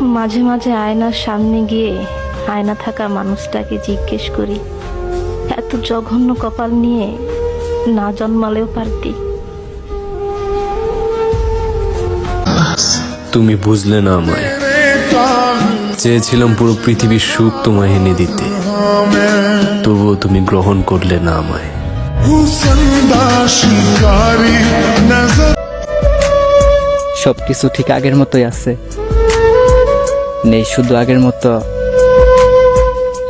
মাঝে মাঝে আয়নার সামনে গিয়ে আয়না থাকা মানুষটাকে জিজ্ঞেস করি এত জঘন্য কপাল নিয়ে না জন্মালেও পারতি? তুমি বুঝলে না আমায়। চেয়েছিলাম পুরো পৃথিবীর সুখ তোমায় এনে দিতে। তবুও তুমি গ্রহণ করলে না আমায়। সবকিছু ঠিক আগের মতোই আছে। নেই শুধু আগের মতো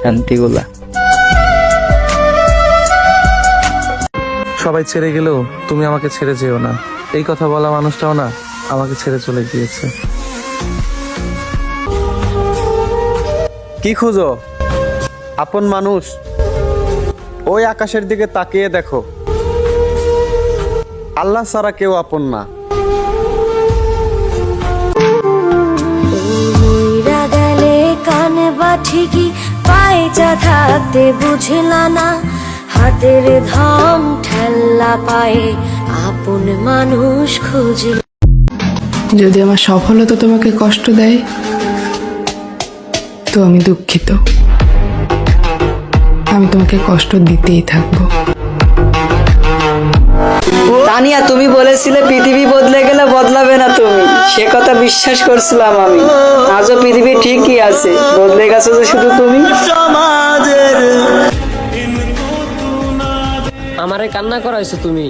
শান্তিগুলা। সবাই ছেড়ে গেলেও তুমি আমাকে ছেড়ে যেও না। এই কথা বলা মানুষটাও না আমাকে ছেড়ে চলে গিয়েছে। কি খুঁজো? আপন মানুষ। ওই আকাশের দিকে তাকিয়ে দেখো। আল্লাহ ছাড়া কেউ আপন না। ঠিকই পায়ে যা থাকতে বুঝলা না। হাতের ধম ঠেল্লা পায়ে আপন মানুষ খুঁজল। যদি আমার সফলতা তোমাকে কষ্ট দেয়, তো আমি দুঃখিত। আমি তোমাকে কষ্ট দিতেই থাকব। তানিয়া তুমি বলেছিলে পৃথিবী বদলে গেলে বদলাবে না তুমি। সে কথা বিশ্বাস করছিলাম আমি। আজও পৃথিবী ঠিকই আছে। বদলে গেছো যে শুধু তুমি? আমারে কান্না করাইছো তুমি।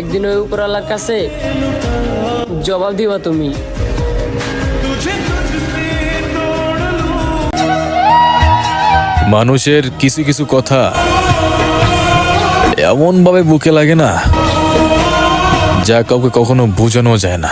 একদিন ওই উপরওয়ালার কাছে জবাব দিবা তুমি। মানুষের কিছু কিছু কথা এমন ভাবে বুকে লাগে না। যা কাউকে কখনো বোঝানো যায় না।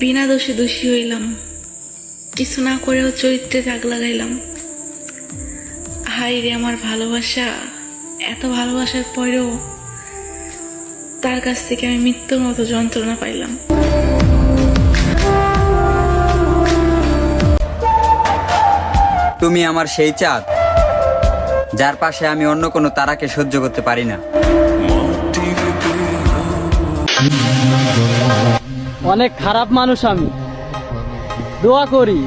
বিনা দোষে দোষী হইলাম। কিছু না করেও চরিত্রে দাগ লাগাইলাম। হাই রে আমার ভালোবাসা। এত ভালোবাসার পরেও তার কাছ থেকে আমি মৃত্যুর মতো যন্ত্রণা পাইলাম। তুমি আমার সেই চাঁদ যার পাশে আমি অন্য কোনো তারাকে সহ্য করতে পারি না। অনেক খারাপ মানুষ আমি। দোয়া করি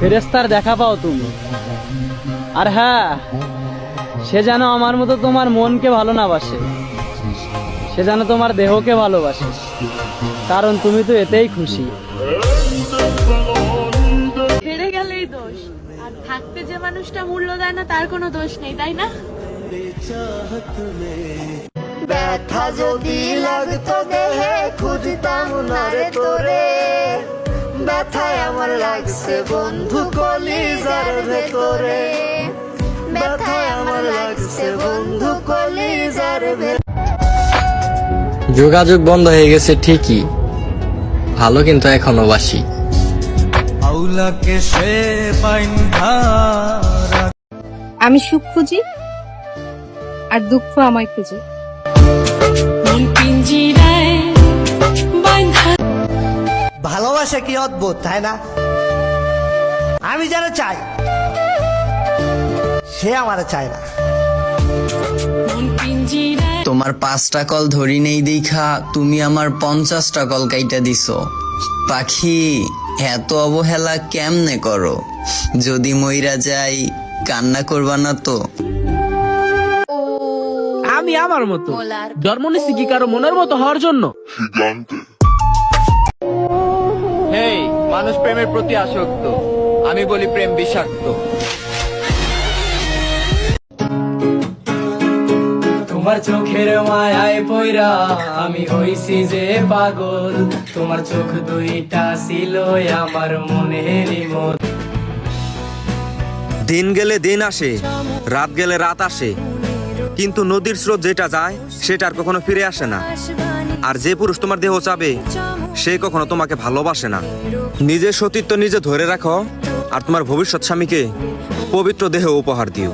ফেরেস্তার দেখা পাও তুমি। আর হ্যাঁ সে যেন আমার মতো তোমার মনকে ভালো না বাসে। সে যেন তোমার দেহকে ভালোবাসে। কারণ তুমি তো এতেই খুশি। হেরে গেলেই দোষ। আর থাকতে যে মানুষটা মূল্য দেয় না তার কোনো দোষ নেই তাই না? ব্যথা যদি লাগতো দেহে খুঁজতাম না রে তোরে। ব্যথায় আমার লাগছে বন্ধু কলিজার ভেতরে। ব্যথায় আমার লাগছে বন্ধু কলিজার ভেতরে। যোগাযোগ বন্ধ হয়ে গেছে ঠিকই। ভালো কিন্তু এখনও বাসি। আমি সুখ খুঁজি আর দুঃখ আমায় খুঁজে। ভালোবাসা কি অদ্ভুত তাই না? আমি যেন চাই সে আমার চায় না। তোমার পাঁচটা কল ধরি নেই দেখা তুমি আমার পঞ্চাশটা কল কাইটা দিছো। পাখি এত অবহেলা কেমনে করো? যদি মইরা যাই কান্না করবা না তো? আমি আমার মতো। জন্ম নিছি কি কারও মনের মতো হওয়ার জন্য? মানুষ প্রেমের প্রতি আসক্ত। আমি বলি প্রেম বিষাক্ত। তোমার চোখের মায়ায় পয়রা আমি হইছি যে পাগল। তোমার চোখ দুইটা ছিল আমার মনের দিন গেলে দিন আসে, রাত গেলে রাত আসে। কিন্তু নদীর স্রোত যেটা যায়, সেটা আর কখনো ফিরে আসে না। আর যে পুরুষ তোমার দেহ চাবে, সে কখনো তোমাকে ভালোবাসে না। নিজের সতীত্ব নিজে ধরে রাখো, আর তোমার ভবিষ্যৎ স্বামীকে পবিত্র দেহ উপহার দিও।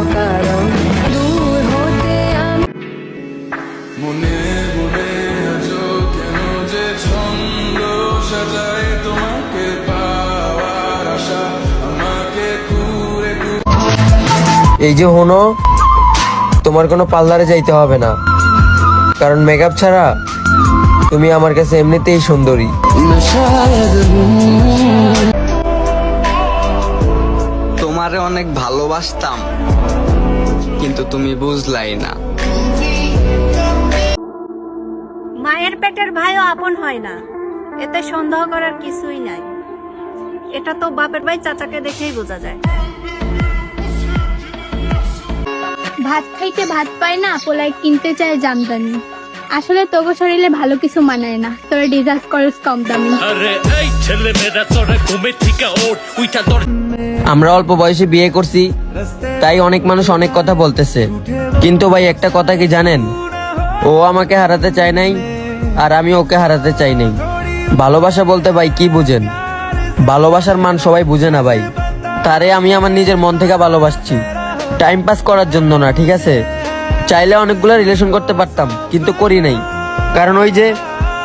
এই যে হনো তোমার কোনো পার্লারে যাইতে হবে না। কারণ মেকআপ ছাড়া তুমি আমার কাছে এমনিতেই সুন্দরী। তোমারে অনেক ভালোবাসতাম কিন্তু তুমি বুঝলাই না। মায়ের পেটের ভাইও আপন হয় না এতে সন্দেহ করার কিছুই নাই। এটা তো বাপের ভাই চাচাকে দেখেই বোঝা যায়। ভাত খাইতে ভাত পায় না পোলাই কিনতে চায় জামদানি। আসলে তোগো শরীরে ভালো কিছু মানায় না। তোরা ডিজার্ভ করস কম দামি। আমরা অল্প বয়সে বিয়ে করছি তাই অনেক মানুষ অনেক কথা বলতেছে। কিন্তু ভাই একটা কথা কি জানেন? ও আমাকে হারাতে চায় নাই আর আমি ওকে হারাতে চাই নাই। ভালোবাসা বলতে ভাই কি বুঝেন? ভালোবাসার মান সবাই বুঝে না ভাই। তারে আমি আমার নিজের মন থেকে ভালোবাসছি। টাইম পাস করার জন্য না ঠিক আছে? চাইলে অনেকগুলো রিলেশন করতে পারতাম কিন্তু করি নাই। কারণ ওই যে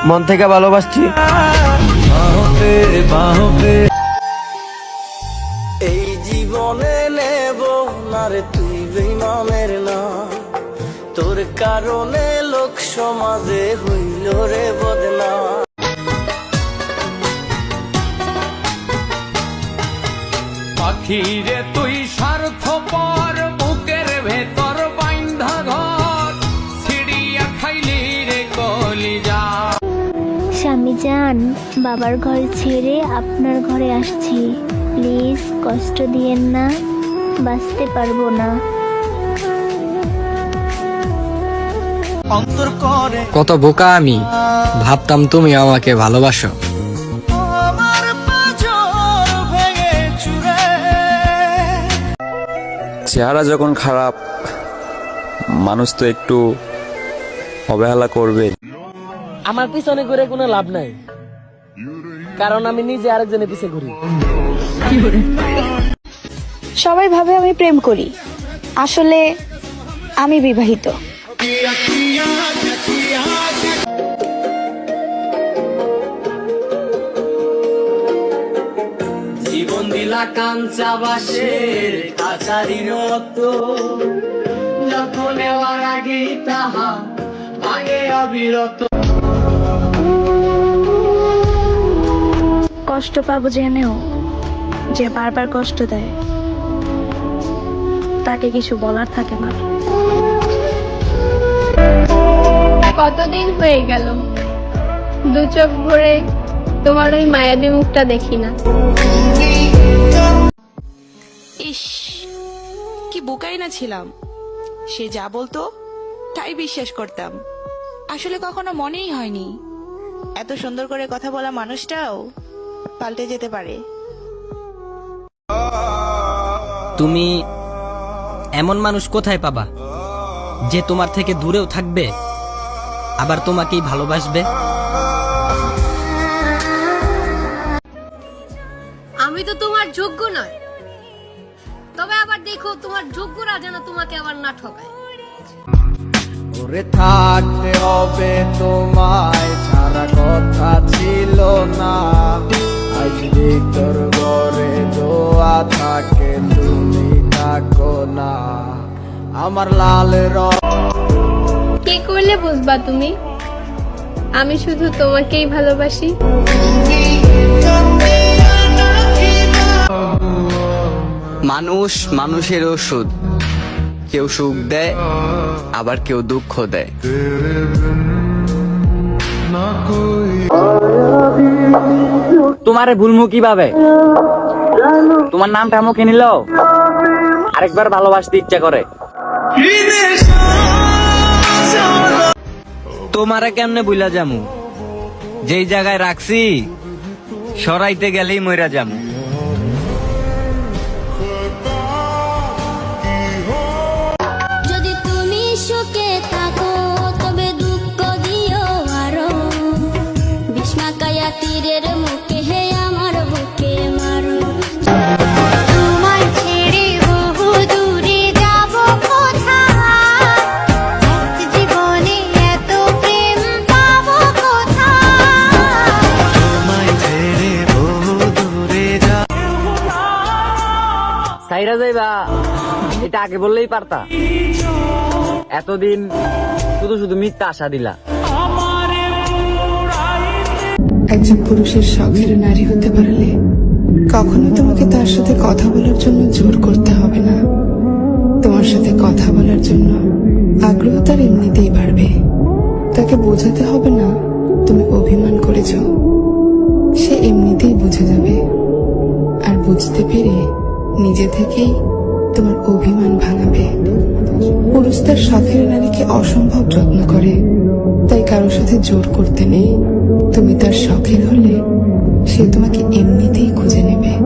মন থেকে ভালোবাসছি। এই জীবনে নেব না রে তুই বেইমানের না। তোর কারণে লোক সমাজে হইল রে বদনা পাখিরে তুই যান বাবার ঘর ছেড়ে আপনার ঘরে আসছি। প্লিজ কষ্ট দিয়েন না বাঁচতে পারব না। কত বোকা আমি। ভাবতাম তুমি আমাকে ভালোবাসো। চেহারা যখন খারাপ মানুষ তো একটু অবহেলা করবে। আমার পিছনে ঘুরে কোনো লাভ নাই। কারণ আমি নিজে আরেকজনের পিছে ঘুরি। সবাই ভাবে আমি প্রেম করি। আসলে আমি বিবাহিত। জীবন দিলা কাঞ্চা বাসের কাছারির যখন নেওয়ার আগে তাহা আগে অবিরত। কষ্ট পাবো জেনেও যে বারবার কষ্ট দেয় তাকে কিছু বলার থাকে না। কতদিন হয়ে গেল? দু চোখ ভরে তোমার ওই মায়াবী মুখটা দেখি না। ইস কি বোকাই না ছিলাম। সে যা বলতো তাই বিশ্বাস করতাম। আসলে কখনো মনেই হয়নি। এত সুন্দর করে কথা বলা মানুষটাও পাল্টে যেতে পারে। তুমি এমন মানুষ কোথায় পাবা যে তোমার থেকে দূরেও থাকবে আবার তোমাকেই ভালোবাসবে? আমি তো তোমার যোগ্য নয়। তবে আবার দেখো তোমার যোগ্যরা যেন তোমাকে আবার না ঠকায়। ওরে থাকতে হবে তোমায় ছাড়া কথা ছিল না। আজ তোর ঘরে দোয়া থাকে তুমি থাকো না। আমার লাল রং। কি করলে বুঝবা তুমি? আমি শুধু তোমাকেই ভালোবাসি। মানুষ মানুষের ওষুধ। কেউ সুখ দেয় আবার কেউ দুঃখ দেয়। তোমারে ভুলমু কীভাবে? তোমার নামটা মুখে নিল? আরেকবার ভালোবাসতে ইচ্ছা করে। তোমারে কেমনে বুইলা যামু? যেই জায়গায় রাখছি, সরাইতে গেলেই মইরা যামু। এটা আগে বললেই পারতা। এতদিন শুধু শুধু মিথ্যা আশা দিলা। একজন পুরুষের শখের নারী হতে পারলে কখনো তোমাকে তার সাথে কথা বলার জন্য জোর করতে হবে না। তোমার সাথে কথা বলার জন্য আগ্রহ তার এমনিতেই বাড়বে। তাকে বোঝাতে হবে না, তুমি অভিমান করেছ। সে এমনিতেই বুঝে যাবে। আর বুঝতে পেরে নিজে থেকেই তোমার অভিমান ভাঙাবে। পুরুষ তার শখের নারীকে অসম্ভব যত্ন করে। তাই কারোর সাথে জোর করতে নেই। তুমি তার শখের হলে সে তোমাকে এমনিতেই খুঁজে নেবে।